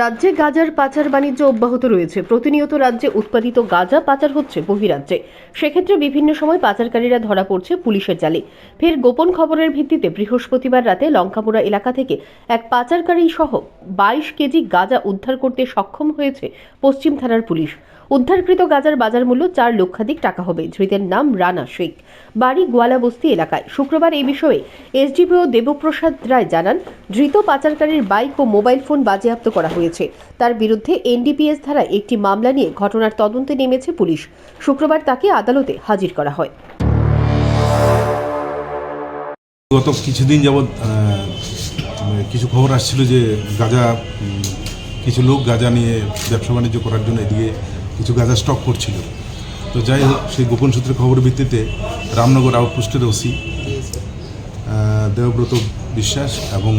রাজ্যে গাজার পাচার বাণিজ্য অব্যাহত রয়েছে। প্রতিনিয়ত রাজ্যে উৎপাদিত গাঁজা পাচার হচ্ছে বহিরাজ্যে। সেক্ষেত্রে বিভিন্ন সময় পাচারকারীরা ধরা পড়ছে পুলিশের জালে। ফের গোপন খবরের ভিত্তিতে বৃহস্পতিবার রাতে লঙ্কাপুরা এলাকা থেকে এক পাচারকারী সহ বাইশ কেজি গাঁজা উদ্ধার করতে সক্ষম হয়েছে পশ্চিম থানার পুলিশ। উদ্ধারকৃত গাজার বাজার মূল্য চার লক্ষাধিক টাকা হবে। ধৃতের নাম রানা শেখ। বাড়ি গোয়ালাবস্তি এলাকায়। শুক্রবার এই বিষয়ে এসডিপিও দেবপ্রসাদ রায় জানান, ধৃত পাচারকারীর বাইক ও মোবাইল ফোন বাজেয়াপ্ত করা হয়েছে। তার বিরুদ্ধে এনডিপিএস ধারায় একটি মামলা নিয়ে ঘটনার তদন্তে নেমেছে পুলিশ। শুক্রবার তাকে আদালতে হাজির করা হয়। গত কিছুদিন যাবৎ কিছু খবর আসছিল যে গাঁজা কিছু লোক গাঁজা নিয়ে ব্যবসা বাণিজ্য করার জন্য এদিকে কিছু গাঁজা স্টক করছিল। তো যাই হোক, সেই গোপন সূত্রে খবরের ভিত্তিতে রামনগর আউটপোস্টের ওসি দেবব্রত বিশ্বাস এবং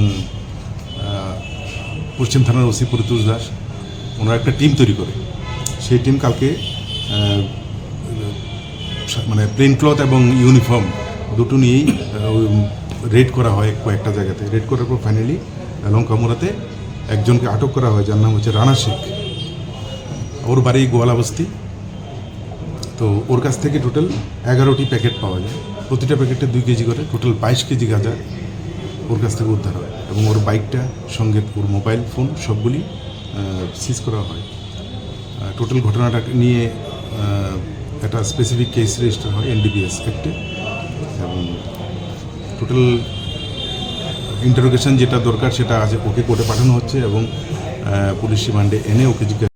পশ্চিম থানার ওসি পরিতোষ দাস, ওনারা একটা টিম তৈরি করে। সেই টিম কালকে মানে প্লেন ক্লথ এবং ইউনিফর্ম দুটো নিয়েই রেড করা হয় কয়েকটা জায়গাতে। রেড করার পর ফাইনালি লঙ্কামুরাতে একজনকে আটক করা হয়, যার নাম হচ্ছে রানা শেখ। ওর বাড়ি গোয়ালাবস্তি। তো ওর কাছ থেকে টোটাল এগারোটি প্যাকেট পাওয়া যায়। প্রতিটা প্যাকেটে দুই কেজি করে টোটাল বাইশ কেজি গাঁজা। ওর কাছ থেকে উদ্ধার হয় এবং ওর বাইকটা, সঙ্গে ওর মোবাইল ফোন সবগুলি সিজ করা হয়। টোটাল ঘটনাটা নিয়ে একটা স্পেসিফিক কেস রেজিস্টার হয় এনডিপিএস অ্যাক্টে এবং টোটাল ইন্টারোগেশন যেটা দরকার সেটা আছে ওকে কোর্টে পাঠানো হচ্ছে এবং পুলিশ রিমান্ডে এনে ওকে জিজ্ঞাসা